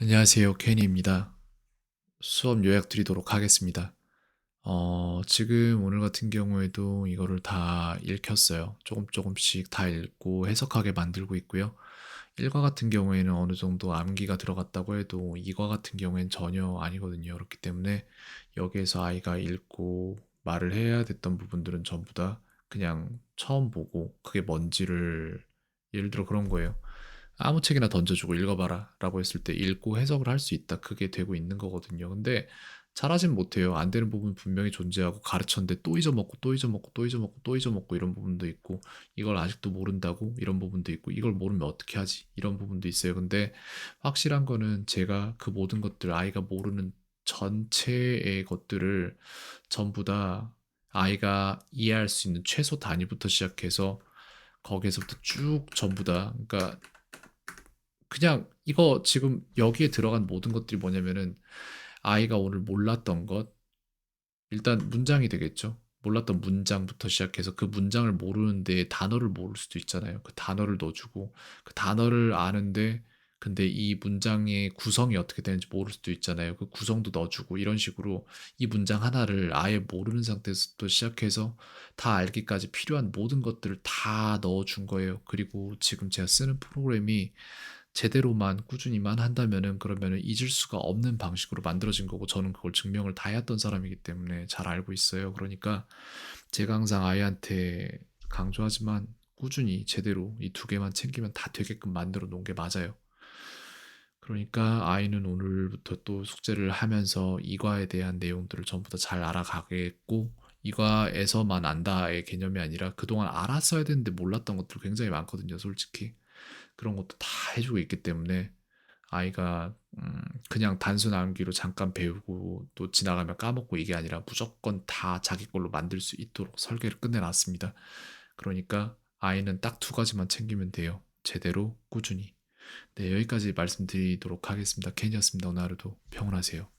안녕하세요. 케니입니다. 수업 요약 드리도록 하겠습니다. 어, 지금 오늘 같은 경우에도 이거를 다 읽혔어요. 조금 조금씩 다 읽고 해석하게 만들고 있고요. 1과 같은 경우에는 어느 정도 암기가 들어갔다고 해도 2과 같은 경우에는 전혀 아니거든요. 그렇기 때문에 여기에서 아이가 읽고 말을 해야 됐던 부분들은 전부 다 그냥 처음 보고 그게 뭔지를 예를 들어 그런 거예요. 아무 책이나 던져주고 읽어봐라 라고 했을 때 읽고 해석을 할 수 있다. 그게 되고 있는 거거든요. 근데 잘하진 못해요. 안 되는 부분 분명히 존재하고 가르쳤는데 또 잊어먹고 또 잊어먹고 또 잊어먹고 또 잊어먹고 이런 부분도 있고 이걸 아직도 모른다고 이런 부분도 있고 이걸 모르면 어떻게 하지 이런 부분도 있어요. 근데 확실한 거는 제가 그 모든 것들 아이가 모르는 전체의 것들을 전부 다 아이가 이해할 수 있는 최소 단위부터 시작해서 거기에서부터 쭉 전부 다 그러니까 그냥 이거 지금 여기에 들어간 모든 것들이 뭐냐면은 아이가 오늘 몰랐던 것 일단 문장이 되겠죠. 몰랐던 문장부터 시작해서 그 문장을 모르는데 단어를 모를 수도 있잖아요. 그 단어를 넣어주고 그 단어를 아는데 근데 이 문장의 구성이 어떻게 되는지 모를 수도 있잖아요. 그 구성도 넣어주고 이런 식으로 이 문장 하나를 아예 모르는 상태에서부터 시작해서 다 알기까지 필요한 모든 것들을 다 넣어준 거예요. 그리고 지금 제가 쓰는 프로그램이 제대로만 꾸준히만 한다면은 그러면은 잊을 수가 없는 방식으로 만들어진 거고 저는 그걸 증명을 다 해왔던 사람이기 때문에 잘 알고 있어요. 그러니까 제가 항상 아이한테 강조하지만 꾸준히 제대로 이 두 개만 챙기면 다 되게끔 만들어 놓은 게 맞아요. 그러니까 아이는 오늘부터 또 숙제를 하면서 이과에 대한 내용들을 전부 다 잘 알아가겠고 이과에서만 안다의 개념이 아니라 그동안 알았어야 되는데 몰랐던 것들 굉장히 많거든요, 솔직히. 그런 것도 다 해주고 있기 때문에 아이가 음, 그냥 단순 암기로 잠깐 배우고 또 지나가면 까먹고 이게 아니라 무조건 다 자기 걸로 만들 수 있도록 설계를 끝내놨습니다. 그러니까 아이는 딱 두 가지만 챙기면 돼요. 제대로 꾸준히. 네, 여기까지 말씀드리도록 하겠습니다. 켄이었습니다. 오늘 하루도 평온하세요.